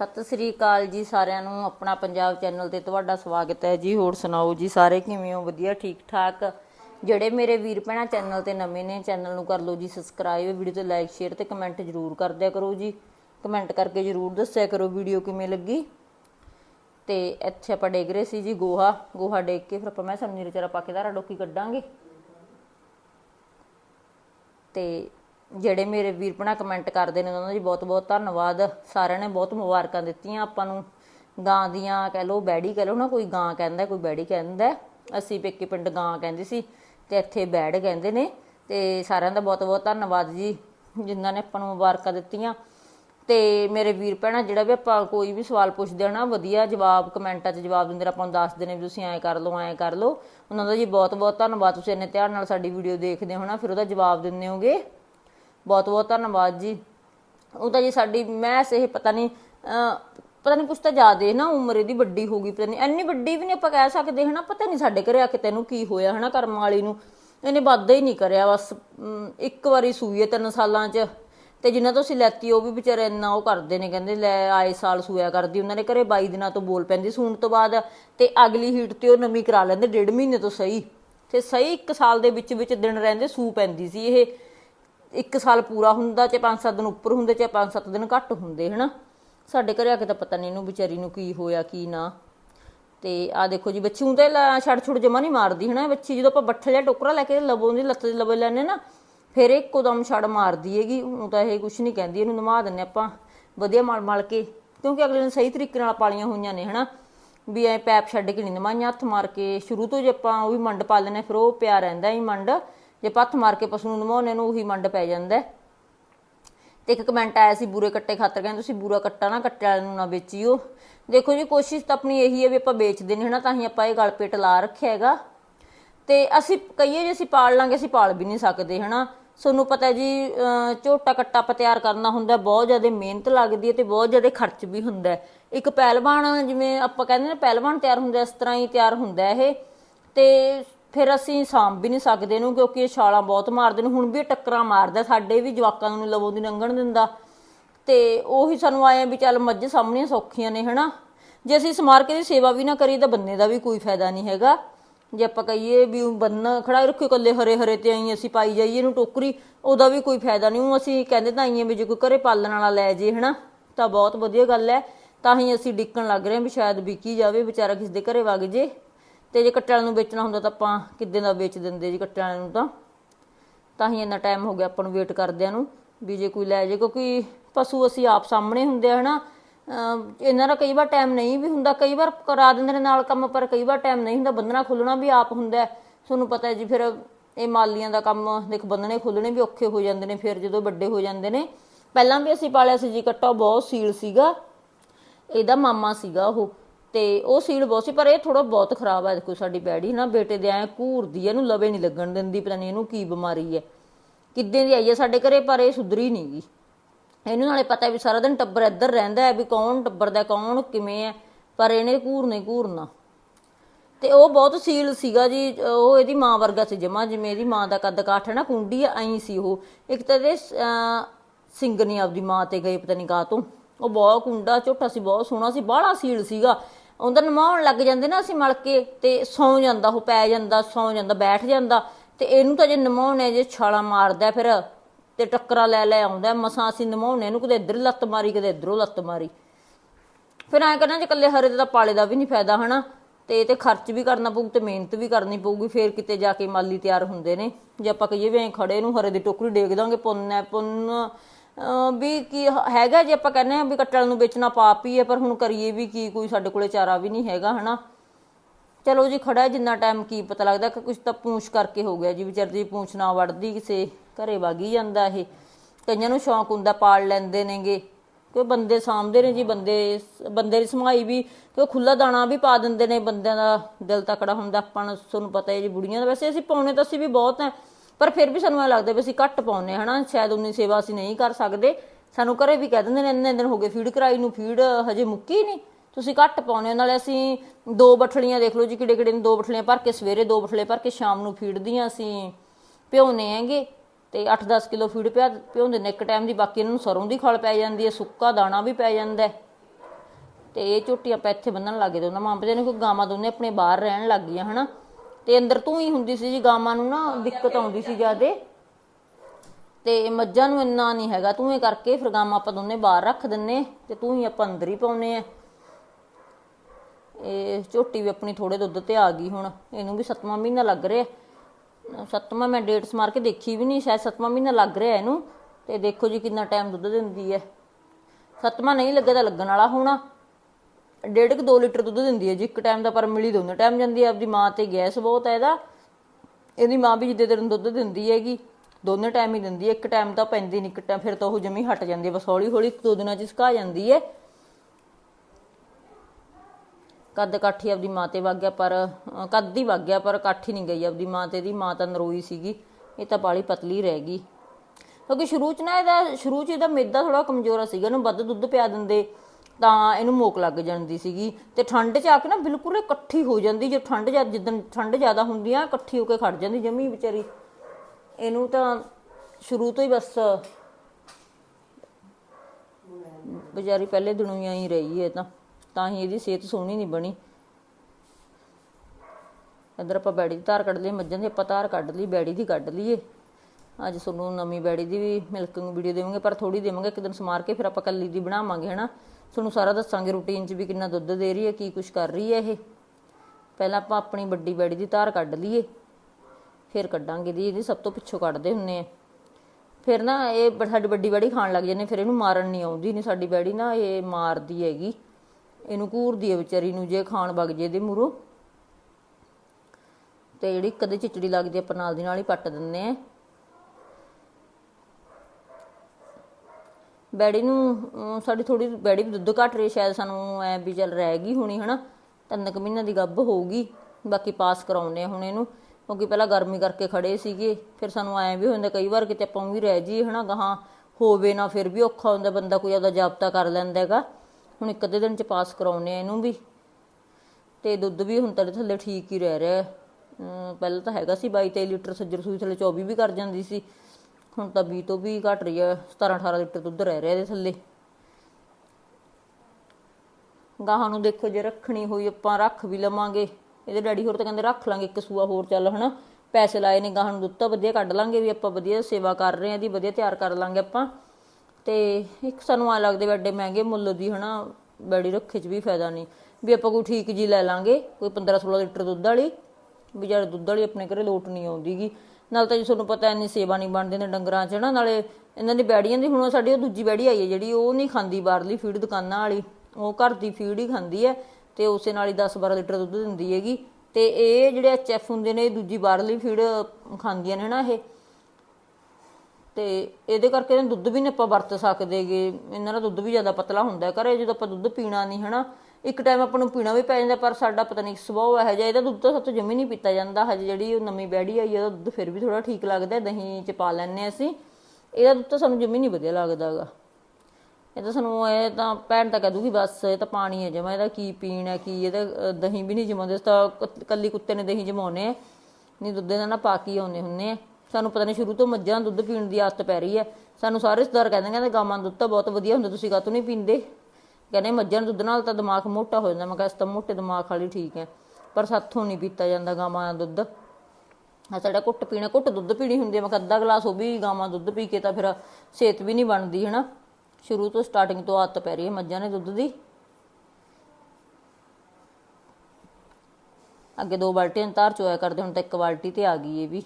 ਸਤਿ ਸ੍ਰੀ ਅਕਾਲ ਜੀ ਸਾਰਿਆਂ ਨੂੰ, ਆਪਣਾ ਪੰਜਾਬ ਚੈਨਲ ਤੇ ਤੁਹਾਡਾ ਸਵਾਗਤ ਹੈ ਜੀ। ਹੋਰ ਸੁਣਾਓ ਜੀ ਸਾਰੇ ਕਿਵੇਂ ਹੋ? ਵਧੀਆ ਠੀਕ ਠਾਕ ਜਿਹੜੇ ਮੇਰੇ ਵੀਰ ਭੈਣਾਂ ਚੈਨਲ ਤੇ ਨਵੇਂ ਨੇ, ਚੈਨਲ ਨੂੰ ਕਰ ਲਓ ਜੀ ਸਬਸਕ੍ਰਾਈਬ ਵੀਡੀਓ ਤੇ ਲਾਈਕ ਸ਼ੇਅਰ ਤੇ ਕਮੈਂਟ ਜ਼ਰੂਰ ਕਰ ਦਿਆ ਕਰੋ ਜੀ। ਕਮੈਂਟ ਕਰਕੇ ਜ਼ਰੂਰ ਦੱਸਿਆ ਕਰੋ ਵੀਡੀਓ ਕਿਵੇਂ ਲੱਗੀ। ਤੇ ਇੱਥੇ ਆਪਾਂ ਡੇਗ ਰਹੇ ਸੀ ਜੀ ਗੋਹਾ। ਗੋਹਾ ਡੇਗ ਕੇ ਫਿਰ ਆਪਾਂ ਮੈਂ ਸਮਝੀ ਵਿਚਾਰਾ ਪਾ ਕੇ ਧਾਰਾ ਡੋਕੀ ਕੱਢਾਂਗੇ। ਤੇ ਜਿਹੜੇ ਮੇਰੇ ਵੀਰ ਭਣਾ ਕਮੈਂਟ ਕਰਦੇ ਨੇ, ਉਹਨਾਂ ਦੀ ਬਹੁਤ ਬਹੁਤ ਧੰਨਵਾਦ। ਸਾਰਿਆਂ ਨੇ ਬਹੁਤ ਮੁਬਾਰਕਾਂ ਦਿੱਤੀਆਂ ਆਪਾਂ ਨੂੰ। ਗਾਂ ਦੀਆਂ ਕਹਿ ਲਓ, ਬੈੜੀ ਕਹਿ ਲਓ ਨਾ, ਕੋਈ ਗਾਂ ਕਹਿੰਦਾ, ਕੋਈ ਬੈੜੀ ਕਹਿੰਦਾ। ਅਸੀਂ ਪੇਕੇ ਪਿੰਡ ਗਾਂ ਕਹਿੰਦੇ ਸੀ ਤੇ ਇੱਥੇ ਬੈੜ ਕਹਿੰਦੇ ਨੇ। ਤੇ ਸਾਰਿਆਂ ਦਾ ਬਹੁਤ ਬਹੁਤ ਧੰਨਵਾਦ ਜੀ, ਜਿਨ੍ਹਾਂ ਨੇ ਆਪਾਂ ਨੂੰ ਮੁਬਾਰਕਾਂ ਦਿੱਤੀਆਂ। ਤੇ ਮੇਰੇ ਵੀਰ ਭੈਣਾਂ, ਜਿਹੜਾ ਵੀ ਆਪਾਂ ਕੋਈ ਵੀ ਸਵਾਲ ਪੁੱਛਦੇ ਆ ਨਾ, ਵਧੀਆ ਜਵਾਬ ਕਮੈਂਟਾਂ 'ਚ ਜਵਾਬ ਦਿੰਦੇ ਨੇ, ਆਪਾਂ ਨੂੰ ਦੱਸਦੇ ਨੇ ਵੀ ਤੁਸੀਂ ਐਂ ਕਰ ਲਓ, ਐਂ ਕਰ ਲਓ। ਉਹਨਾਂ ਦਾ ਜੀ ਬਹੁਤ ਬਹੁਤ ਧੰਨਵਾਦ। ਤੁਸੀਂ ਇੰਨੇ ਧਿਆਨ ਨਾਲ ਸਾਡੀ ਵੀਡੀਓ ਦੇਖਦੇ ਹੋ ਨਾ, ਫਿਰ ਉਹਦਾ ਜਵਾਬ ਦਿੰਦੇ ਹੋਗੇ। ਬਹੁਤ ਬਹੁਤ ਧੰਨਵਾਦ ਜੀ। ਉਹ ਤਾਂ ਜੀ ਸਾਡੀ ਮੈਂ ਇਹ ਪਤਾ ਨਹੀਂ ਪਤਾ ਨਹੀਂ ਕੁਛ ਤਾਂ ਜ਼ਿਆਦੇ ਨਾ ਉਮਰ ਇਹਦੀ ਵੱਡੀ ਹੋ ਗਈ, ਪਤਾ ਨਹੀਂ, ਇੰਨੀ ਵੱਡੀ ਵੀ ਨਹੀਂ ਆਪਾਂ ਕਹਿ ਸਕਦੇ ਹਨਾ, ਪਤਾ ਨਹੀਂ ਸਾਡੇ ਘਰੇ ਆ ਕੇ ਤੈਨੂੰ ਕੀ ਹੋਇਆ ਹਨਾ ਕਰਮ ਵਾਲੀ ਨੂੰ। ਇਹਨੇ ਵਾਧਾ ਹੀ ਨਹੀਂ ਕਰਿਆ ਬਸ ਇੱਕ ਵਾਰੀ ਸੂਈ ਤਿੰਨ ਸਾਲਾਂ 'ਚ, ਤੇ ਜਿਨ੍ਹਾਂ ਤੋਂ ਅਸੀਂ ਲੈਤੀ ਉਹ ਵੀ ਵਿਚਾਰੇ ਇੰਨਾ ਉਹ ਕਰਦੇ ਨੇ, ਕਹਿੰਦੇ ਲੈ ਆਏ ਸਾਲ ਸੂਇਆ ਕਰਦੀ, ਉਹਨਾਂ ਨੇ ਘਰੇ 22 ਦਿਨਾਂ ਤੋਂ ਬੋਲ ਪੈਂਦੀ ਸੂਣ ਤੋਂ ਬਾਅਦ, ਤੇ ਅਗਲੀ ਹੀਟ ਤੇ ਉਹ ਨਵੀਂ ਕਰਾ ਲੈਂਦੇ, ਡੇਢ ਮਹੀਨੇ ਤੋਂ ਸਹੀ। ਤੇ ਸਹੀ 1 ਸਾਲ ਦੇ ਵਿੱਚ ਵਿੱਚ ਦਿਨ ਰਹਿੰਦੇ ਸੂ ਪੈਂਦੀ ਸੀ ਇਹ। ਇੱਕ ਸਾਲ ਪੂਰਾ ਹੁੰਦਾ ਤੇ 5-7 ਦਿਨ ਉੱਪਰ ਹੁੰਦੇ ਤੇ 5-7 ਦਿਨ ਘੱਟ ਹੁੰਦੇ, ਹਨਾ? ਸਾਡੇ ਘਰੇ ਆ ਕੇ ਤਾਂ ਪਤਾ ਨਹੀਂ ਇਹਨੂੰ ਵਿਚਾਰੀ ਨੂੰ ਕੀ ਹੋਇਆ, ਕੀ ਨਾ। ਤੇ ਆ ਦੇਖੋ ਜੀ, ਬੱਚੀ ਨੂੰ ਤਾਂ ਛੜ ਛੁੜ ਜਮਾ ਨਹੀਂ ਮਾਰਦੀ, ਹਨਾ? ਬੱਚੀ ਜਦੋਂ ਆਪਾਂ ਬੱਠਲ ਜਾਂ ਟੋਕਰਾ ਲੈ ਕੇ ਲਬੋਂ ਦੀ ਲੱਤ ਦੇ ਲਬੇ ਲੈਨੇ ਨਾ, ਫਿਰ ਇਹ ਇੱਕੋ ਦਮ ਛੜ ਮਾਰਦੀ ਹੈਗੀ। ਉਹ ਤਾਂ ਇਹ ਕੁਝ ਨਹੀਂ ਕਹਿੰਦੀ, ਇਹਨੂੰ ਨਵਾ ਦਿੰਨੇ ਆਪਾਂ। ਵਧੀਆ ਮਲ ਮਲ ਕੇ, ਕਿਉਂਕਿ ਅਗਲੇ ਨੇ ਸਹੀ ਤਰੀਕੇ ਨਾਲ ਪਾਲੀਆਂ ਹੋਈਆਂ ਨੇ, ਹਨਾ? ਵੀ ਐ ਪੈਪ ਛੱਡ ਕੇ ਨਹੀਂ ਨਵਾਈਆਂ ਹੱਥ ਮਾਰ ਕੇ। ਸ਼ੁਰੂ ਤੋਂ ਜੇ ਆਪਾਂ ਉਹ ਵੀ ਮੰਡ ਪਾ ਲੈਨੇ ਫਿਰ ਉਹ ਪਿਆ ਰਹਿੰਦਾ ਹੀ ਮੰਡ। ਜੇ ਪੱਥ ਮਾਰ ਕੇ ਪਸ਼ੂ ਨੂੰ ਨਵਾਉਣੇ ਨੂੰ, ਉਹੀ ਮੰਡ ਪੈ ਜਾਂਦਾ ਤੇ ਇੱਕ ਕਮੈਂਟ ਆਇਆ ਸੀ, ਬੂਰੇ ਕੱਟੇ ਖਾਤਰ, ਕਹਿੰਦੇ ਤੁਸੀਂ ਬੂਰਾ ਕੱਟਾ ਨਾ, ਕੱਟੇ ਵਾਲੇ ਨੂੰ ਨਾ ਵੇਚਿਓ। ਦੇਖੋ ਜੀ, ਕੋਸ਼ਿਸ਼ ਤਾਂ ਆਪਣੀ ਇਹੀ ਹੈ ਵੀ ਆਪਾਂ ਵੇਚਦੇ ਨਹੀਂ ਹਨਾ, ਤਾਂ ਹੀ ਆਪਾਂ ਇਹ ਗਲ ਪੇਟ ਲਾ ਰੱਖਿਆ ਹੈਗਾ। ਤੇ ਅਸੀਂ ਕਹੀਏ ਜੇ ਅਸੀਂ ਪਾਲ ਲਾਂਗੇ, ਅਸੀਂ ਪਾਲ ਵੀ ਨਹੀਂ ਸਕਦੇ ਹਨਾ। ਤੁਹਾਨੂੰ ਪਤਾ ਜੀ, ਅਹ, ਝੋਟਾ ਕੱਟਾ ਆਪਾਂ ਤਿਆਰ ਕਰਨਾ ਹੁੰਦਾ, ਬਹੁਤ ਜ਼ਿਆਦਾ ਮਿਹਨਤ ਲੱਗਦੀ ਹੈ ਤੇ ਬਹੁਤ ਜ਼ਿਆਦਾ ਖਰਚ ਵੀ ਹੁੰਦਾ ਇੱਕ ਪਹਿਲਵਾਨ, ਜਿਵੇਂ ਆਪਾਂ ਕਹਿੰਦੇ ਨੇ, ਪਹਿਲਵਾਨ ਤਿਆਰ ਹੁੰਦਾ, ਇਸ ਤਰ੍ਹਾਂ ਹੀ ਤਿਆਰ ਹੁੰਦਾ ਇਹ। ਤੇ ਫਿਰ ਅਸੀਂ ਸਾਂਭ ਵੀ ਨਹੀਂ ਸਕਦੇ ਇਹਨੂੰ ਕਿਉਂਕਿ ਇਹ ਛਾਲਾਂ ਬਹੁਤ ਮਾਰਦੇ ਨੇ। ਹੁਣ ਵੀ ਇਹ ਟੱਕਰਾਂ ਮਾਰਦਾ, ਸਾਡੇ ਵੀ ਜਵਾਕਾਂ ਨੂੰ ਲਵੋਂ ਦੀ ਲੰਘਣ ਦਿੰਦਾ। ਤੇ ਉਹੀ ਸਾਨੂੰ ਆਏ ਵੀ ਚੱਲ ਮੱਝ ਸਾਹਮਣੇ ਸੌਖੀਆਂ ਨੇ, ਹਨਾ? ਜੇ ਅਸੀਂ ਸਮਾਰ ਦੀ ਸੇਵਾ ਵੀ ਨਾ ਕਰੀਏ, ਤਾਂ ਬੰਨੇ ਦਾ ਵੀ ਕੋਈ ਫਾਇਦਾ ਨਹੀਂ ਹੈਗਾ। ਜੇ ਆਪਾਂ ਕਹੀਏ ਵੀ ਬੰਨ ਖੜਾ ਰੱਖੇ ਇਕੱਲੇ ਹਰੇ ਹਰੇ ਤੇ ਆਈ ਅਸੀਂ ਪਾਈ ਜਾਈਏ ਇਹਨੂੰ ਟੋਕਰੀ, ਉਹਦਾ ਵੀ ਕੋਈ ਫਾਇਦਾ ਨਹੀਂ। ਉਹ ਅਸੀਂ ਕਹਿੰਦੇ ਤਾਂ ਆਈਏ ਵੀ ਜੇ ਕੋਈ ਘਰੇ ਪਾਲਣ ਵਾਲਾ ਲੈ ਜੇ, ਹਨਾ? ਤਾਂ ਬਹੁਤ ਵਧੀਆ ਗੱਲ ਹੈ। ਤਾਂ ਹੀ ਅਸੀਂ ਡਿੱਕਣ ਲੱਗ ਰਹੇ ਹਾਂ ਵੀ ਸ਼ਾਇਦ ਵਿਕੀ ਜਾਵੇ, ਵਿਚਾਰਾ ਕਿਸੇ ਦੇ ਘਰੇ ਵਗ ਜੇ। ਤੇ ਜੇ ਕੱਟਿਆਂ ਨੂੰ ਵੇਚਣਾ ਹੁੰਦਾ ਤਾਂ ਆਪਾਂ ਕਿੱਦਾਂ ਦਾ ਵੇਚ ਦਿੰਦੇ ਜੀ ਕੱਟਿਆਂ ਨੂੰ ਤਾਂ? ਤਾਂ ਹੀ ਇੰਨਾ ਟਾਈਮ ਹੋ ਗਿਆ ਆਪਾਂ ਨੂੰ ਵੇਟ ਕਰਦਿਆਂ ਨੂੰ ਵੀ ਜੇ ਕੋਈ ਲੈ ਜੇ, ਕਿਉਂਕਿ ਪਸ਼ੂ ਅਸੀਂ ਆਪ ਸਾਹਮਣੇ ਹੁੰਦੇ ਆ, ਹਨਾ? ਇਹਨਾਂ ਦਾ ਕਈ ਵਾਰ ਟਾਈਮ ਨਹੀਂ ਵੀ ਹੁੰਦਾ, ਕਈ ਵਾਰ ਕਰਾ ਦਿੰਦੇ ਨੇ ਨਾਲ ਕੰਮ, ਪਰ ਕਈ ਵਾਰ ਟਾਈਮ ਨਹੀਂ ਹੁੰਦਾ ਬੰਦਨਾ ਖੁੱਲਣਾ ਵੀ ਆਪ ਹੁੰਦਾ ਤੁਹਾਨੂੰ ਪਤਾ ਹੈ ਜੀ, ਫਿਰ ਇਹ ਮਾਲੀਆਂ ਦਾ ਕੰਮ ਦੇਖ ਬੰਦਨੇ ਖੁੱਲਣੇ ਵੀ ਔਖੇ ਹੋ ਜਾਂਦੇ ਨੇ, ਫਿਰ ਜਦੋਂ ਵੱਡੇ ਹੋ ਜਾਂਦੇ ਨੇ, ਪਹਿਲਾਂ ਵੀ ਅਸੀਂ ਪਾਲਿਆ ਸੀ ਜੀ, ਕੱਟਾ ਬਹੁਤ ਸੀਲ ਸੀਗਾ। ਇਹਦਾ ਮਾਮਾ ਸੀਗਾ ਉਹ। ਤੇ ਉਹ ਸੀਲ ਬਹੁਤ ਸੀ ਪਰ ਇਹ ਥੋੜਾ ਬਹੁਤ ਖਰਾਬ ਆ ਦੇਖੋ ਸਾਡੀ ਬੈੜੀ ਨਾ ਬੇਟੇ ਦੇ ਐ ਘੂਰਦੀ ਐ ਇਹਨੂੰ ਲਵੇ ਨਹੀਂ ਲੱਗਣ ਦਿੰਦੀ ਪਤਾ ਨਹੀਂ ਇਹਨੂੰ ਕੀ ਬਿਮਾਰੀ ਹੈ ਕਿੱਦਾਂ ਦੀ ਆਈ ਹੈ ਸਾਡੇ ਘਰੇ ਪਰ ਇਹ ਸੁਧਰੀ ਨਹੀਂਗੀ ਇਹਨੂੰ ਨਾਲੇ ਪਤਾ ਵੀ ਸਾਰਾ ਦਿਨ ਟੱਬਰ ਇੱਧਰ ਰਹਿੰਦਾ ਹੈ ਵੀ ਕੌਣ ਟੱਬਰ ਦਾ ਕੌਣ ਕਿਵੇਂ ਹੈ ਪਰ ਇਹਨੇ ਘੂਰਨੇ ਘੂਰਨਾ। ਤੇ ਉਹ ਬਹੁਤ ਸੀਲ ਸੀਗਾ ਜੀ ਉਹ ਇਹਦੀ ਮਾਂ ਵਰਗਾ ਸੀ ਜਮਾ ਜਿਵੇਂ ਇਹਦੀ ਮਾਂ ਦਾ ਕੱਦ ਕਾਠ ਹੈ ਨਾ ਕੁੰਡੀ ਐਂ ਸੀ ਉਹ। ਇੱਕ ਤਾਂ ਇਹਦੇ ਅਹ, ਸਿੰਘ ਨਹੀਂ ਆਪਦੀ ਮਾਂ ਤੇ ਗਏ ਪਤਾ ਨਹੀਂ ਕਾ ਤੋਂ ਉਹ ਬਹੁਤ ਕੁੰਡਾ ਝੋਟਾ ਸੀ ਬਹੁਤ ਸੋਹਣਾ ਸੀ ਬਾਹਲਾ ਸੀਲ ਸੀਗਾ। ਉਹਦਾ ਨਮਾਉਣ ਲੱਗ ਜਾਂਦੇ ਨਾ ਅਸੀਂ ਮਲ ਕੇ ਤੇ ਸੌਂ ਜਾਂਦਾ, ਉਹ ਪੈ ਜਾਂਦਾ, ਸੌਂ ਜਾਂਦਾ, ਬੈਠ ਜਾਂਦਾ। ਤੇ ਇਹਨੂੰ ਤਾਂ ਜੇ ਨਮਾਉਣੇ, ਜੇ ਛਾਲਾ ਮਾਰਦਾ ਫਿਰ ਤੇ ਟੱਕਰਾ ਲੈ ਲੈ ਆਉਂਦਾ, ਮਸਾਂ ਅਸੀਂ ਨਮਾਉਣੇ, ਇਹਨੂੰ ਕਦੇ ਇੱਧਰ ਲੱਤ ਮਾਰੀ, ਕਦੇ ਇੱਧਰੋਂ ਲੱਤ ਮਾਰੀ। ਫਿਰ ਐਂ ਕਰਨਾ ਜੇ ਇਕੱਲੇ ਹਰੇ ਦਾ ਤਾਂ ਪਾਲੇ ਦਾ ਵੀ ਨਹੀਂ ਫਾਇਦਾ, ਹਨਾ? ਤੇ ਇਹ ਤੇ ਖਰਚ ਵੀ ਕਰਨਾ ਪਊ, ਤੇ ਮਿਹਨਤ ਵੀ ਕਰਨੀ ਪਊਗੀ, ਫੇਰ ਕਿਤੇ ਜਾ ਕੇ ਮਾਲੀ ਤਿਆਰ ਹੁੰਦੇ ਨੇ। ਜੇ ਆਪਾਂ ਕਹੀਏ ਵੀ ਐਂ ਖੜੇ ਨੂੰ ਹਰੇ ਦੀ ਟੋਕਰੀ ਡੇਗ ਦਾਂਗੇ, ਪੁੰਨ ਹੈ ਪੁੰਨ। ਅਹ ਵੀ ਕੀ ਹ- ਹੈਗਾ ਜੇ ਆਪਾਂ ਕਹਿੰਦੇ ਆ ਵੀ ਕੱਟਲ ਨੂੰ ਵੇਚਣਾ ਪਾਪ ਹੀ ਹੈ, ਪਰ ਹੁਣ ਕਰੀਏ ਵੀ ਕੀ, ਕੋਈ ਸਾਡੇ ਕੋਲੇ ਚਾਰਾ ਵੀ ਨਹੀਂ ਹੈਗਾ, ਹਨਾ? ਚਲੋ ਜੀ, ਖੜਾ ਹੈ ਜਿੰਨਾ ਟਾਈਮ ਕੀ ਪਤਾ ਲੱਗਦਾ, ਕਿ ਕੁਝ ਤਾਂ ਪੂੰਛ ਕਰਕੇ ਹੋ ਗਿਆ ਜੀ ਵਿਚਾਰ ਦੀ ਪੂੰਛ ਨਾ ਵੜਦੀ ਕਿਸੇ, ਘਰੇ ਵਾਗੀ ਜਾਂਦਾ ਇਹ। ਕਈਆਂ ਨੂੰ ਸ਼ੌਂਕ ਹੁੰਦਾ ਪਾਲ ਲੈਂਦੇ ਨੇਗੇ। ਕਿ ਬੰਦੇ ਸਾਂਭਦੇ ਨੇ ਜੀ, ਬੰਦੇ ਬੰਦੇ ਦੀ ਸਮਾਈ ਵੀ ਕਿ ਖੁੱਲਾ ਦਾਣਾ ਵੀ ਪਾ ਦਿੰਦੇ ਨੇ, ਬੰਦਿਆਂ ਦਾ ਦਿਲ ਤਕੜਾ ਹੁੰਦਾ, ਆਪਾਂ ਨੂੰ, ਤੁਹਾਨੂੰ ਪਤਾ ਹੈ ਜੀ, ਬੁੜੀਆਂ ਦਾ। ਵੈਸੇ ਅਸੀਂ ਪਾਉਣੇ ਤਾਂ ਅਸੀਂ ਵੀ ਬਹੁਤ ਹੈ। ਪਰ ਫਿਰ ਵੀ ਸਾਨੂੰ ਇਹ ਲੱਗਦਾ ਵੀ ਅਸੀਂ ਘੱਟ ਪਾਉਨੇ ਹਨਾ? ਸ਼ਾਇਦ ਉਨੀ ਸੇਵਾ ਅਸੀਂ ਨਹੀਂ ਕਰ ਸਕਦੇ। ਸਾਨੂੰ ਘਰੇ ਵੀ ਕਹਿ ਦਿੰਦੇ ਨੇ, ਇੰਨੇ ਦਿਨ ਹੋ ਗਏ ਫੀਡ ਕਰਾਈ ਨੂੰ ਫੀਡ ਹਜੇ ਮੁੱਕੀ ਨਹੀਂ। ਤੁਸੀਂ ਘੱਟ ਪਾਉਨੇ ਹੋ। ਨਾਲੇ ਅਸੀਂ ਦੋ ਬਠਲੀਆਂ ਦੇਖ ਲਓ ਜੀ ਕਿੜੇ ਕਿੜੇ ਨੂੰ ਦੋ ਬਠਲੀਆਂ ਭਰ ਕੇ ਸਵੇਰੇ ਦੋ ਬਠਲੇ ਭਰ ਕੇ ਸ਼ਾਮ ਨੂੰ ਫੀਡ ਦੀਆਂ ਅਸੀਂ। ਭਿਉਨੇ ਹੈਗੇ ਤੇ 8-10 ਕਿਲੋ ਫੀਡ ਪਿਆ, ਭਿਉਂਦੇ ਨੇ। ਇੱਕ ਟਾਈਮ ਦੀ ਬਾਕੀ ਇਹਨਾਂ ਨੂੰ ਸਰੋਂ ਦੀ ਖਲ ਪੈ ਜਾਂਦੀ ਹੈ, ਸੁੱਕਾ ਦਾਣਾ ਵੀ ਪੈ ਜਾਂਦਾ ਹੈ। ਤੇ ਇਹ ਝੋਟੀ ਆਪਾਂ ਇੱਥੇ ਬੰਨਣ ਲੱਗੇ ਦੋਨਾਂ ਮਾਂ ਪਿਓ ਨੇ ਕੋਈ ਗਾਵਾਂ ਦੋਨੇ ਆਪਣੇ ਬਾਹਰ ਰਹਿਣ ਲੱਗ ਗਈਆਂ, ਹਨਾ? ਤੇ ਅੰਦਰ ਤੂੰ ਹੀ ਹੁੰਦੀ ਸੀ ਜੀ, ਗਾਵਾਂ ਨੂੰ ਨਾ ਦਿੱਕਤ ਆਉਂਦੀ ਸੀ ਜਿਆਦੇ। ਤੇ ਮੱਝਾਂ ਨੂੰ ਇੰਨਾ ਨਹੀਂ ਹੈਗਾ, ਤੂੰ ਇਹ ਕਰਕੇ ਫਿਰ ਗਾਵਾਂ ਆਪਾਂ ਦੋਨੇ ਬਾਹਰ ਰੱਖ ਦਿੰਨੇ ਤੇ ਤੂੰ ਹੀ ਆਪਾਂ ਅੰਦਰ ਹੀ ਪਾਉਨੇ ਆ। ਇਹ ਝੋਟੀ ਵੀ ਆਪਣੀ ਥੋੜੇ ਦੁੱਧ ਤੇ ਆ ਗਈ ਹੁਣ, ਇਹਨੂੰ ਵੀ ਸੱਤਵਾਂ ਮਹੀਨਾ ਲੱਗ ਰਿਹਾ। ਸੱਤਵਾਂ ਮੈਂ ਡੇਟਸ ਮਾਰ ਕੇ ਦੇਖੀ ਵੀ ਨਹੀਂ, ਸ਼ਾਇਦ ਸੱਤਵਾਂ ਮਹੀਨਾ ਲੱਗ ਰਿਹਾ ਇਹਨੂੰ। ਤੇ ਦੇਖੋ ਜੀ ਕਿੰਨਾ ਟਾਈਮ ਦੁੱਧ ਦਿੰਦੀ ਹੈ। ਸੱਤਵਾਂ ਨਹੀਂ ਲੱਗੇ ਤਾਂ ਲੱਗਣ ਵਾਲਾ ਹੋਣਾ। ਡੇਢ ਕੁ 2 ਲੀਟਰ ਦੁੱਧ ਦਿੰਦੀ ਹੈ ਜੀ, ਇੱਕ ਟਾਈਮ ਦਾ ਪਰ ਮਿਲੀ ਦੋਨੇ ਟਾਈਮ ਜਾਂਦੀ ਹੈ ਆਪਦੀ ਮਾਂ ਤੇ ਗੈਸ ਬਹੁਤ ਹੈ ਇਹਦਾ। ਇਹਦੀ ਮਾਂ ਵੀ ਜਿੱਦੇ ਦਿਨ ਦੁੱਧ ਦਿੰਦੀ ਹੈਗੀ, ਦੋਨੇ ਟਾਈਮ ਹੀ ਦਿੰਦੀ ਹੈ। ਇੱਕ ਟਾਈਮ ਤਾਂ ਪੈਂਦੀ ਨਹੀਂ ਇੱਕ ਟਾਈਮ ਫਿਰ ਤਾਂ ਉਹ ਜਮੀ ਹਟ ਜਾਂਦੀ ਹੈ। ਬਸ ਹੌਲੀ ਹੌਲੀ ਦੋ ਦਿਨਾਂ ਚ ਸੁਕਾ ਜਾਂਦੀ ਹੈ। ਕੱਦ ਕਾਠੀ ਆਪਦੀ ਮਾਂ ਤੇ ਵਗ ਗਿਆ, ਪਰ ਕੱਦ ਹੀ ਵਗ ਗਿਆ, ਪਰ ਕਾਠੀ ਨਹੀਂ ਗਈ ਆਪਦੀ ਮਾਂ ਤੇ ਦੀ। ਮਾਂ ਤਾਂ ਨਰੋਈ ਸੀਗੀ। ਇਹ ਤਾਂ ਬਾਲੀ ਪਤਲੀ ਰਹਿ ਗਈ। ਕਿਉਂਕਿ ਸ਼ੁਰੂ ਚ ਨਾ ਇਹਦਾ, ਸ਼ੁਰੂ ਚ ਇਹਦਾ ਮੇਦਾ ਥੋੜਾ ਕਮਜ਼ੋਰ ਸੀਗਾ। ਇਹਨੂੰ ਵੱਧ ਦੁੱਧ ਪਿਆ ਦਿੰਦੇ। ਤਾਂ ਇਹਨੂੰ ਮੋਕ ਲੱਗ ਜਾਂਦੀ ਸੀਗੀ। ਤੇ ਠੰਡ ਚ ਆ ਕੇ ਨਾ ਬਿਲਕੁਲ ਇਕੱਠੀ ਹੋ ਜਾਂਦੀ। ਜੇ ਠੰਡ ਜਦ ਜਿੱਦਣ ਠੰਡ ਜ਼ਿਆਦਾ ਹੁੰਦੀ ਆ, ਇਕੱਠੀ ਹੋ ਕੇ ਖੜ ਜਾਂਦੀ ਜਮੀ ਵਿਚਾਰੀ। ਇਹਨੂੰ ਤਾਂ ਸ਼ੁਰੂ ਤੋਂ ਹੀ ਬਸ ਵਿਚਾਰੀ ਪਹਿਲੇ ਦਿਨੋਂ ਹੀ ਆਈ ਰਹੀ ਹੈ ਤਾਂ। ਤਾਂ ਹੀ ਇਹਦੀ ਸਿਹਤ ਸੋਹਣੀ ਨਹੀਂ ਬਣੀ। ਇੱਧਰ ਆਪਾਂ ਬੈੜੀ ਦੀ ਧਾਰ ਕੱਢ ਲਈ ਮੱਝਾਂ ਦੀ ਆਪਾਂ ਧਾਰ ਕੱਢ ਲਈ, ਬੈੜੀ ਦੀ ਕੱਢ ਲਈਏ। ਅੱਜ ਤੁਹਾਨੂੰ ਨਵੀਂ ਬੈੜੀ ਦੀ ਵੀ ਮਿਲਕਿੰਗ ਵੀਡੀਓ ਦੇਵਾਂਗੇ, ਪਰ ਥੋੜੀ ਦੇਵਾਂਗੇ, ਇੱਕ ਦਿਨ ਸਮਾਰ ਕੇ ਫਿਰ ਆਪਾਂ ਕੱਲੀ ਦੀ ਬਣਾਵਾਂਗੇ, ਹਨਾ? ਤੁਹਾਨੂੰ ਸਾਰਾ ਦੱਸਾਂਗੇ ਰੂਟੀਨ 'ਚ ਵੀ ਕਿੰਨਾ ਦੁੱਧ ਦੇ ਰਹੀ ਹੈ, ਕੀ ਕੁਝ ਕਰ ਰਹੀ ਹੈ ਇਹ। ਪਹਿਲਾਂ ਆਪਾਂ ਆਪਣੀ ਵੱਡੀ ਬੈੜੀ ਦੀ ਧਾਰ ਕੱਢ ਲਈਏ, ਫਿਰ ਕੱਢਾਂਗੇ ਦੀ ਇਹਦੀ ਸਭ ਤੋਂ ਪਿੱਛੋਂ ਕੱਢਦੇ ਹੁੰਨੇ ਆ। ਫਿਰ ਨਾ ਇਹ ਸਾਡੀ ਵੱਡੀ ਬੈੜੀ ਖਾਣ ਲੱਗ ਜਾਂਦੇ ਫਿਰ ਇਹਨੂੰ ਮਾਰਨ ਨਹੀਂ ਆਉਂਦੀ ਨਹੀਂ ਸਾਡੀ ਬੈੜੀ ਨਾ ਇਹ ਮਾਰਦੀ ਹੈਗੀ। ਇਹਨੂੰ ਘੂਰਦੀ ਹੈ ਵਿਚਾਰੀ ਨੂੰ, ਜੇ ਖਾਣ ਵਗ ਜੇ ਇਹਦੇ ਮੂਰੋਂ। ਤੇ ਜਿਹੜੀ ਕਦੇ ਚਿਚੜੀ ਲੱਗਦੀ ਆਪਾਂ ਨਾਲ ਦੀ ਨਾਲ ਹੀ ਪੱਟ ਦਿੰਨੇ ਆ। ਬੈੜੀ ਨੂੰ ਸਾਡੀ ਥੋੜੀ ਬੈੜੀ ਵੀ ਦੁੱਧ ਘਟ ਰਹੀ ਸ਼ਾਇਦ ਸਾਨੂੰ ਐ ਵੀ ਚੱਲ ਰਹਿ ਗਈ ਹੋਣੀ, ਹਨਾ? ਤਿੰਨ ਕੁ ਮਹੀਨਿਆਂ ਦੀ ਗੱਭ ਹੋਊਗੀ, ਬਾਕੀ ਪਾਸ ਕਰਾਉਨੇ ਆ ਹੁਣ ਇਹਨੂੰ, ਕਿਉਂਕਿ ਪਹਿਲਾਂ ਗਰਮੀ ਕਰਕੇ ਖੜੇ ਸੀਗੇ, ਫਿਰ ਸਾਨੂੰ ਐ ਵੀ ਹੋ ਕਈ ਵਾਰ ਕਿਤੇ ਆਪਾਂ ਵੀ ਰਹਿ ਜੀ ਹਨਾ? ਗਾਹਾਂ ਹੋਵੇ ਨਾ ਫਿਰ ਵੀ ਔਖਾ ਹੁੰਦਾ, ਬੰਦਾ ਕੋਈ ਆਪਦਾ ਜਾਬਤਾ ਕਰ ਲੈਂਦਾ ਹੈਗਾ। ਹੁਣ ਇੱਕ ਅੱਧੇ ਦਿਨ ਚ ਪਾਸ ਕਰਾਉਨੇ ਆ ਇਹਨੂੰ ਵੀ। ਤੇ ਦੁੱਧ ਵੀ ਹੁਣ ਤੇਰੇ ਥੱਲੇ ਠੀਕ ਹੀ ਰਹਿ ਰਿਹਾ ਹੈ। ਪਹਿਲਾਂ ਤਾਂ ਹੈਗਾ ਸੀ 22 23 ਲੀਟਰ ਸੱਜਰ ਸੂਈ ਥੱਲੇ 24 ਵੀ ਕਰ ਜਾਂਦੀ ਸੀ। ਹੁਣ ਤਾਂ 20 ਤੋਂ ਵੀ ਘਟ ਰਹੀ ਹੈ 17 18 ਲੀਟਰ ਦੁੱਧ ਰਹਿ ਰਿਹਾ ਇਹਦੇ ਥੱਲੇ। ਗਾਹਾਂ ਨੂੰ ਦੇਖੋ ਜੇ ਰੱਖਣੀ ਹੋਈ ਆਪਾਂ ਰੱਖ ਵੀ ਲਵਾਂਗੇ। ਇਹਦੇ ਡੈਡੀ ਹੋਰ ਤਾਂ ਕਹਿੰਦੇ ਰੱਖ ਲਾਂਗੇ, ਇੱਕ ਸੂਆ ਹੋਰ ਚੱਲ ਹਨਾ। ਪੈਸੇ ਲਾਏ ਨੇ ਗਾਹਾਂ ਨੂੰ ਦੁੱਧ ਤਾਂ ਵਧੀਆ ਕੱਢ ਲਾਂਗੇ ਵੀ ਆਪਾਂ ਵਧੀਆ ਸੇਵਾ ਕਰ ਰਹੇ ਹਾਂ ਇਹਦੀ ਵਧੀਆ ਤਿਆਰ ਕਰ ਲਾਂਗੇ ਆਪਾਂ। ਤੇ ਇੱਕ ਸਾਨੂੰ ਆ ਲੱਗਦੇ ਵੱਡੇ ਮਹਿੰਗੇ ਮੁੱਲ ਦੀ ਹਨਾ, ਬੈੜੀ ਰੱਖੇ 'ਚ ਵੀ ਫਾਇਦਾ ਨਹੀਂ। ਵੀ ਆਪਾਂ ਕੋਈ ਠੀਕ ਜੀ ਲੈ ਲਾਂਗੇ, ਕੋਈ 15 16 ਲੀਟਰ ਦੁੱਧ ਵਾਲੀ, ਵੀ ਜਿਹੜਾ ਦੁੱਧ ਵਾਲੀ ਆਪਣੇ ਘਰੇ ਲੋਟ ਨਹੀਂ ਆਉਂਦੀਗੀ। ਨਾਲ ਤਾਂ ਜੀ ਤੁਹਾਨੂੰ ਪਤਾ ਇੰਨੀ ਸੇਵਾ ਨਹੀਂ ਬਣਦੀ ਨੇ ਡੰਗਰਾਂ 'ਚ ਨਾ, ਨਾਲੇ ਇਹਨਾਂ ਦੀ ਬੈੜੀਆਂ ਦੀ ਹੁਣ ਸਾਡੀ ਉਹ ਦੂਜੀ ਬੈੜੀ ਆਈ ਹੈ ਜਿਹੜੀ, ਉਹ ਨਹੀਂ ਖਾਂਦੀ ਬਾਹਰਲੀ ਫੀਡ ਦੁਕਾਨਾਂ ਵਾਲੀ, ਉਹ ਘਰ ਦੀ ਫੀਡ ਹੀ ਖਾਂਦੀ ਹੈ ਤੇ ਉਸੇ ਨਾਲ ਹੀ 10 12 ਲੀਟਰ ਦੁੱਧ ਦਿੰਦੀ ਹੈਗੀ ਤੇ ਇਹ ਜਿਹੜੇ ਐਚਐਫ ਹੁੰਦੇ ਨੇ, ਇਹ ਦੂਜੀ ਬਾਹਰਲੀ ਫੀਡ ਖਾਂਦੀਆਂ ਨੇ ਨਾ ਇਹ। ਤੇ ਇਹਦੇ ਕਰਕੇ ਇਹਨਾਂ ਦੁੱਧ ਵੀ ਨਹੀਂ ਆਪਾਂ ਵਰਤ ਸਕਦੇਗੇ ਇਹਨਾਂ ਦਾ ਦੁੱਧ ਵੀ ਜ਼ਿਆਦਾ ਪਤਲਾ ਹੁੰਦਾ ਘਰੇ ਜਦੋਂ ਆਪਾਂ ਦੁੱਧ ਪੀਣਾ ਨਹੀਂ ਹਨਾ ਇੱਕ ਟਾਈਮ ਆਪਾਂ ਨੂੰ ਪੀਣਾ ਵੀ ਪੈ ਜਾਂਦਾ ਪਰ ਸਾਡਾ ਪਤਾ ਨਹੀਂ ਸੁਭਾਅ ਇਹੋ ਜਿਹਾ ਇਹਦਾ ਦੁੱਧ ਤਾਂ ਸੱਤ ਜਮੀ ਨਹੀਂ ਪੀਤਾ ਜਾਂਦਾ। ਹਜੇ ਜਿਹੜੀ ਉਹ ਨਵੀਂ ਬੈੜੀ ਆਈ ਆ, ਉਹਦਾ ਦੁੱਧ ਫਿਰ ਵੀ ਥੋੜਾ ਠੀਕ ਲੱਗਦਾ ਦਹੀਂ ਚ ਪਾ ਲੈਂਦੇ ਹਾਂ ਅਸੀਂ। ਇਹਦਾ ਦੁੱਧ ਤਾਂ ਸਾਨੂੰ ਜਮੀ ਨਹੀਂ ਵਧੀਆ ਲੱਗਦਾਗਾ ਇਹ ਤਾਂ ਸਾਨੂੰ ਇਹ ਤਾਂ ਭੈਣ ਤਾਂ ਕਹਿ ਦੂਗੀ ਬਸ ਇਹ ਤਾਂ ਪਾਣੀ ਹੈ ਜਮਾ ਇਹਦਾ ਕੀ ਪੀਣ ਹੈ ਕੀ ਇਹਦਾ ਦਹੀਂ ਵੀ ਨਹੀਂ ਜਮਾਉਂਦੇ ਤਾਂ ਕੱਲੀ ਕੁੱਤੇ ਨੇ ਦਹੀਂ ਜਮਾਉਨੇ ਆ ਨਹੀਂ ਦੁੱਧ ਇਹਨਾਂ ਨਾਲ ਪਾ ਕੇ ਆਉਂਦੇ ਹੁੰਨੇ ਆ ਸਾਨੂੰ ਪਤਾ ਨਹੀਂ ਸ਼ੁਰੂ ਤੋਂ ਮੱਝਾਂ ਦੁੱਧ ਪੀਣ ਦੀ ਆਦਤ ਪੈ ਰਹੀ ਹੈ। ਸਾਨੂੰ ਸਾਰੇ ਰਿਸ਼ਤੇਦਾਰ ਕਹਿੰਦੇ ਕਹਿੰਦੇ ਗਾਵਾਂ ਦਾ ਦੁੱਧ ਤਾਂ ਬਹੁਤ ਵਧੀਆ ਹੁੰਦਾ ਤੁਸੀਂ ਕਾਹਤੋਂ ਨਹੀਂ ਪੀਂਦੇ? ਕਹਿੰਦੇ ਮੱਝਾਂ ਦੇ ਦੁੱਧ ਨਾਲ ਤਾਂ ਦਿਮਾਗ ਮੋਟਾ ਹੋ ਜਾਂਦਾ। ਮੈਂ ਕਿਹਾ ਇਸ ਤਾਂ ਮੋਟੇ ਦਿਮਾਗ ਵਾਲੀ ਠੀਕ ਹੈ ਪਰ ਸਾਥੋਂ ਨਹੀਂ ਪੀਤਾ ਜਾਂਦਾ ਗਾਵਾਂ ਦਾ ਦੁੱਧ। ਆ ਸਾਡਾ ਘੁੱਟ ਪੀਣਾ, ਘੁੱਟ ਦੁੱਧ ਪੀਣੀ ਹੁੰਦੀ ਹੈ ਮੈਂ ਕਿਹਾ, ਅੱਧਾ ਗਲਾਸ ਉਹ ਵੀ ਗਾਵਾਂ ਦੁੱਧ ਪੀ ਕੇ ਤਾਂ ਫਿਰ ਸਿਹਤ ਵੀ ਨਹੀਂ ਬਣਦੀ, ਹਨਾ? ਸ਼ੁਰੂ ਤੋਂ ਸਟਾਰਟਿੰਗ ਤੋਂ ਆਦਤ ਪੈ ਰਹੀ ਹੈ ਮੱਝਾਂ ਨੇ ਦੁੱਧ ਦੀ। ਅੱਗੇ ਦੋ ਬਾਲਟੀਆਂ ਧਾਰ ਚੋਇਆ ਕਰਦੇ, ਹੁਣ ਤਾਂ ਇੱਕ ਬਾਲਟੀ ਤੇ ਆ ਗਈ ਇਹ ਵੀ।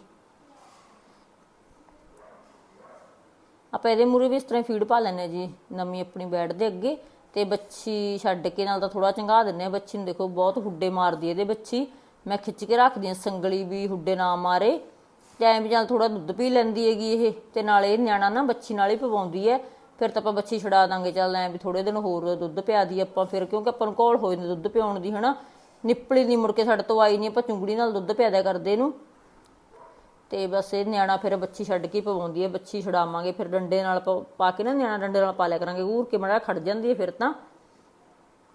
ਆਪਾਂ ਇਹਦੇ ਮੂਰੇ ਵੀ ਇਸ ਤਰ੍ਹਾਂ ਫੀਡ ਪਾ ਲੈਣੇ ਜੀ, ਨਵੀਂ ਆਪਣੀ ਬੈਡ ਦੇ ਅੱਗੇ। ਤੇ ਬੱਚੀ ਛੱਡ ਕੇ ਨਾਲ ਤਾਂ ਥੋੜਾ ਚੰਗਾ ਦਿੰਨੇ ਆ। ਬੱਚੀ ਨੂੰ ਦੇਖੋ ਬਹੁਤ ਹੁੱਡੇ ਮਾਰਦੀ ਇਹਦੇ ਬੱਚੀ। ਮੈਂ ਖਿੱਚ ਕੇ ਰੱਖਦੀ ਆ ਸੰਗਲੀ ਵੀ ਹੁੱਡੇ ਨਾ ਮਾਰੇ। ਤੇ ਐਂ ਵੀ ਚੱਲ ਥੋੜਾ ਦੁੱਧ ਪੀ ਲੈਂਦੀ ਹੈਗੀ ਇਹ। ਤੇ ਨਾਲ ਇਹ ਨਿਆਣਾ ਨਾ ਬੱਚੀ ਨਾਲ ਹੀ ਪਵਾਉਂਦੀ ਹੈ। ਫਿਰ ਤਾਂ ਆਪਾਂ ਬੱਚੀ ਛਡਾ ਦਾਂਗੇ। ਚੱਲ ਐਂ ਵੀ ਥੋੜੇ ਦਿਨ ਹੋਰ ਦੁੱਧ ਪਿਆ ਦੀ ਆਪਾਂ ਫਿਰ, ਕਿਉਂਕਿ ਆਪਾਂ ਨੂੰ ਘੋਲ ਹੋ ਜਾਂਦੀ ਦੁੱਧ ਪਿਆਉਣ ਦੀ, ਹਨਾ? ਨਿੱਪਲੀ ਦੀ ਮੁੜ ਕੇ ਸਾਡੇ ਤੋਂ ਆਈ ਨਹੀਂ। ਆਪਾਂ ਚੁੰਗੜੀ ਨਾਲ ਦੁੱਧ ਪਿਆਦਾ ਕਰਦੇ ਇਹਨੂੰ। ਤੇ ਬਸ ਇਹ ਨਿਆਣਾ ਫਿਰ ਬੱਚੀ ਛੱਡ ਕੇ ਪਵਾਉਂਦੀ ਹੈ ਬੱਚੀ ਛਡਾਵਾਂਗੇ ਫਿਰ ਡੰਡੇ ਨਾਲ ਪਾ ਕੇ ਨਾ ਨਿਆਣਾ ਡੰਡੇ ਨਾਲ ਪਾ ਲਿਆ ਕਰਾਂਗੇ। ਘੂਰ ਕੇ ਮੜਾ ਖੜ ਜਾਂਦੀ ਹੈ ਫਿਰ ਤਾਂ।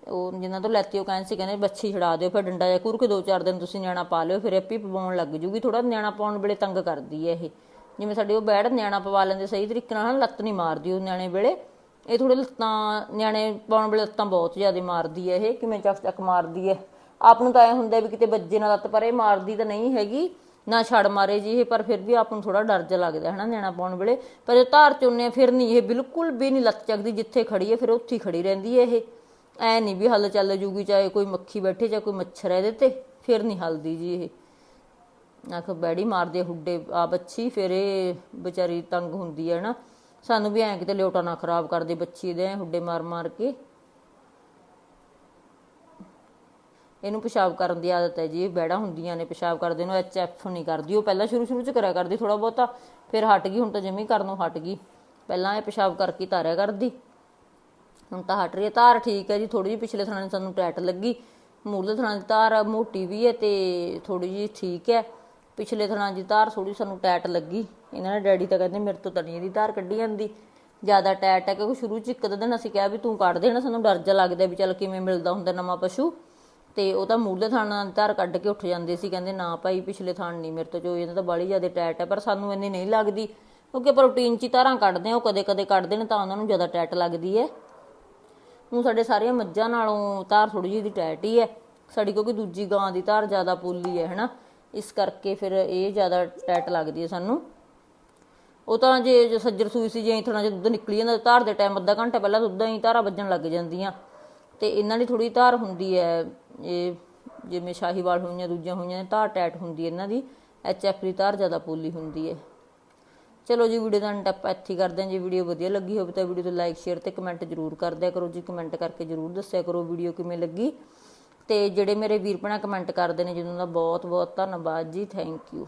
ਉਹ ਜਿਨ੍ਹਾਂ ਤੋਂ ਲੈਤੀ ਉਹ ਕਹਿੰਦੇ ਸੀ ਕਹਿੰਦੇ ਬੱਚੀ ਛਡਾ ਦਿਓ ਫਿਰ ਡੰਡਾ ਜਿਹਾ ਘੂਰ ਕੇ ਦੋ ਚਾਰ ਦਿਨ ਤੁਸੀਂ ਨਿਆਣਾ ਪਾ ਲਿਓ ਫਿਰ ਆਪੀ ਪਵਾਉਣ ਲੱਗ ਜੂਗੀ। ਥੋੜਾ ਨਿਆਣਾ ਪਾਉਣ ਵੇਲੇ ਤੰਗ ਕਰਦੀ ਹੈ ਇਹ। ਜਿਵੇਂ ਸਾਡੇ ਉਹ ਬੈੜ ਨਿਆਣਾ ਪਵਾ ਲੈਂਦੇ ਸਹੀ ਤਰੀਕੇ ਨਾਲ ਹਨਾ, ਲੱਤ ਨਹੀਂ ਮਾਰਦੀ ਉਹ ਨਿਆਣੇ ਵੇਲੇ। ਇਹ ਥੋੜੇ ਲੱਤਾਂ ਨਿਆਣੇ ਪਾਉਣ ਵੇਲੇ ਲੱਤਾਂ ਬਹੁਤ ਜ਼ਿਆਦਾ ਮਾਰਦੀ ਹੈ ਇਹ ਕਿਵੇਂ ਚੱਕ ਚੱਕ ਮਾਰਦੀ ਹੈ। ਆਪ ਨੂੰ ਤਾਂ ਐ ਹੁੰਦਾ ਵੀ ਕਿਤੇ ਵੱਜੇ ਨਾ ਲੱਤ ਪਰ ਇਹ ਮਾਰਦੀ ਤਾਂ ਨਹੀਂ ਹੈਗੀ। ਨਾ ਛੜ ਮਾਰੇ ਜੀ ਇਹ, ਪਰ ਫਿਰ ਵੀ ਆਪ ਨੂੰ ਥੋੜਾ ਡਰ ਜਿਹਾ ਲੱਗਦਾ ਹੈ ਨਾ ਨਿਆਣਾ ਪਾਉਣ ਵੇਲੇ। ਪਰ ਜੇ ਧਾਰ ਚੁੰਨੇ ਫਿਰ ਨਹੀਂ, ਇਹ ਬਿਲਕੁਲ ਵੀ ਨਹੀਂ ਲੱਤ ਚੱਕਦੀ, ਜਿੱਥੇ ਖੜੀ ਹੈ, ਫਿਰ ਉੱਥੇ ਹੀ ਖੜੀ ਰਹਿੰਦੀ ਹੈ ਇਹ। ਐ ਨਹੀਂ ਵੀ ਹੱਲ ਚੱਲ ਜੂਗੀ, ਚਾਹੇ ਕੋਈ ਮੱਖੀ ਬੈਠੇ ਚਾਹੇ ਕੋਈ ਮੱਛਰ ਹੈ ਇਹਦੇ ਤੇ, ਫਿਰ ਨਹੀਂ ਹਲਦੀ ਜੀ ਇਹ। ਆਖ, ਬੈੜੀ ਮਾਰਦੇ ਹੁੱਡੇ ਆ ਬੱਚੀ ਫਿਰ ਇਹ ਵਿਚਾਰੀ ਤੰਗ ਹੁੰਦੀ ਹੈ ਨਾ ਸਾਨੂੰ ਵੀ ਐਂ ਕਿਤੇ ਲਿਓਟਾ ਨਾ ਖਰਾਬ ਕਰਦੇ ਬੱਚੀ ਦੇ, ਐਂ ਹੁੱਡੇ ਮਾਰ ਮਾਰ ਕੇ। ਇਹਨੂੰ ਪਿਸ਼ਾਬ ਕਰਨ ਦੀ ਆਦਤ ਹੈ ਜੀ, ਇਹ ਬੈੜਾ ਹੁੰਦੀਆਂ ਨੇ, ਪਿਸ਼ਾਬ ਕਰਦੇ ਨੂੰ ਐਚ ਐਫ ਨਹੀਂ ਕਰਦੀ, ਉਹ ਪਹਿਲਾਂ ਸ਼ੁਰੂ ਸ਼ੁਰੂ ਚ ਕਰਿਆ ਕਰਦੀ ਥੋੜਾ ਬਹੁਤਾ, ਫਿਰ ਹਟ ਗਈ, ਹੁਣ ਤਾਂ ਜਮੀ ਕਰਨੋਂ ਹਟ ਗਈ। ਪਹਿਲਾਂ ਇਹ ਪਿਸ਼ਾਬ ਕਰਕੇ ਤਾਰਿਆ ਕਰਦੀ। ਹੁਣ ਤਾਂ ਹਟ ਰਹੀ ਹੈ, ਧਾਰ ਠੀਕ ਹੈ ਜੀ ਥੋੜੀ ਜਿਹੀ ਪਿਛਲੇ ਥਾਣੇ ਸਾਨੂੰ ਟੈਟ ਲੱਗੀ। ਮੂਰਲੇ ਥਾਣੇ ਦੀ ਧਾਰ ਮੋਟੀ ਵੀ ਹੈ ਤੇ ਥੋੜੀ ਜਿਹੀ ਠੀਕ ਹੈ। ਪਿਛਲੇ ਥਾਣੇ ਦੀ ਧਾਰ ਥੋੜੀ ਸਾਨੂੰ ਟੈਟ ਲੱਗੀ। ਇਹਨਾਂ ਨੇ ਡੈਡੀ ਤਾਂ ਕਹਿੰਦੇ ਮੇਰੇ ਤੋਂ ਤਣੀ ਦੀ ਧਾਰ ਕੱਢੀ ਜਾਂਦੀ। ਜ਼ਿਆਦਾ ਟੈਟ ਹੈ ਕਿਉਂਕਿ ਸ਼ੁਰੂ ਚ ਇੱਕ ਦਿਨ ਅਸੀਂ ਕਿਹਾ ਵੀ ਤੂੰ ਕੱਢ ਦੇਣਾ, ਸਾਨੂੰ ਡਰ ਜਾ ਲੱਗਦਾ ਵੀ ਚੱਲ ਕਿਵੇਂ ਮਿਲਦਾ ਹੁੰਦਾ ਨਵਾਂ ਪਸ਼ੂ। ਤੇ ਉਹ ਤਾਂ ਮੂਰਲੇ ਥਾਣਾ ਧਾਰ ਕੱਢ ਕੇ ਉੱਠ ਜਾਂਦੇ ਸੀ, ਕਹਿੰਦੇ ਨਾ ਭਾਈ ਪਿਛਲੇ ਥਾਣ ਨਹੀਂ ਮੇਰੇ ਤੋਂ ਜੋ ਇਹਨਾਂ ਤਾਂ ਬਾਲੀ ਜ਼ਿਆਦਾ ਟੈਟ ਹੈ, ਪਰ ਸਾਨੂੰ ਇੰਨੀ ਨਹੀਂ ਲੱਗਦੀ। ਕਿਉਂਕਿ ਪ੍ਰੋਟੀਨ ਚ ਹੀ ਧਾਰਾਂ ਕੱਢਦੇ ਆ ਉਹ ਕਦੇ ਕਦੇ ਕੱਢਦੇ ਨੇ ਤਾਂ ਉਹਨਾਂ ਨੂੰ ਜ਼ਿਆਦਾ ਟੈਟ ਲੱਗਦੀ ਹੈ। ਹੁਣ ਸਾਡੇ ਸਾਰੀਆਂ ਮੱਝਾਂ ਨਾਲੋਂ ਧਾਰ ਥੋੜੀ ਜਿਹੀ ਦੀ ਟੈਟ ਹੀ ਹੈ। ਸਾਡੀ ਕਿਉਂਕਿ ਦੂਜੀ ਗਾਂ ਦੀ ਧਾਰ ਜ਼ਿਆਦਾ ਪੋਲੀ ਹੈ, ਹਨਾ? ਇਸ ਕਰਕੇ ਫਿਰ ਇਹ ਜ਼ਿਆਦਾ ਟੈਟ ਲੱਗਦੀ ਹੈ ਸਾਨੂੰ। ਉਹ ਤਾਂ ਜੇ ਸੱਜਰ ਸੂਈ ਸੀ ਜੇ ਥੋੜਾ ਜਿਹਾ ਦੁੱਧ ਨਿਕਲੀ ਜਾਂਦਾ, ਧਾਰ ਦੇ ਟਾਈਮ ਅੱਧਾ ਘੰਟਾ ਪਹਿਲਾਂ ਦੁੱਧਾਂ ਹੀ ਧਾਰਾਂ ਵੱਜਣ ਲੱਗ ਜਾਂਦੀਆਂ। ਤੇ ਇਹਨਾਂ ਦੀ ਥੋੜੀ ਧਾਰ ਹੁੰਦੀ ਹੈ, ਇਹ ਜਿਵੇਂ ਸ਼ਾਹੀਵਾਲ ਹੋਈਆਂ, ਦੂਜੀਆਂ ਹੋਈਆਂ ਧਾਰ ਟੈਟ ਹੁੰਦੀ ਹੈ ਇਹਨਾਂ ਦੀ, ਐਚ ਐਫ ਦੀ ਧਾਰ ਜ਼ਿਆਦਾ ਪੋਲੀ ਹੁੰਦੀ ਹੈ। ਚਲੋ ਜੀ, ਵੀਡੀਓ ਦਾ ਟੱਪ ਇੱਥੇ ਕਰਦੇ ਹਾਂ। ਜੇ ਵੀਡੀਓ ਵਧੀਆ ਲੱਗੀ ਹੋਵੇ ਤਾਂ ਵੀਡੀਓ ਤੇ ਲਾਈਕ ਸ਼ੇਅਰ ਤੇ ਕਮੈਂਟ ਜ਼ਰੂਰ ਕਰ ਦਿਆ ਕਰੋ ਜੀ। ਕਮੈਂਟ ਕਰਕੇ ਜ਼ਰੂਰ ਦੱਸਿਆ ਕਰੋ ਵੀਡੀਓ ਕਿਵੇਂ ਲੱਗੀ। ਤੇ ਜਿਹੜੇ ਮੇਰੇ ਵੀਰ ਭੈਣਾਂ ਕਮੈਂਟ ਕਰਦੇ ਨੇ ਜਿਹਨਾਂ ਦਾ ਬਹੁਤ ਬਹੁਤ ਧੰਨਵਾਦ ਜੀ। Thank you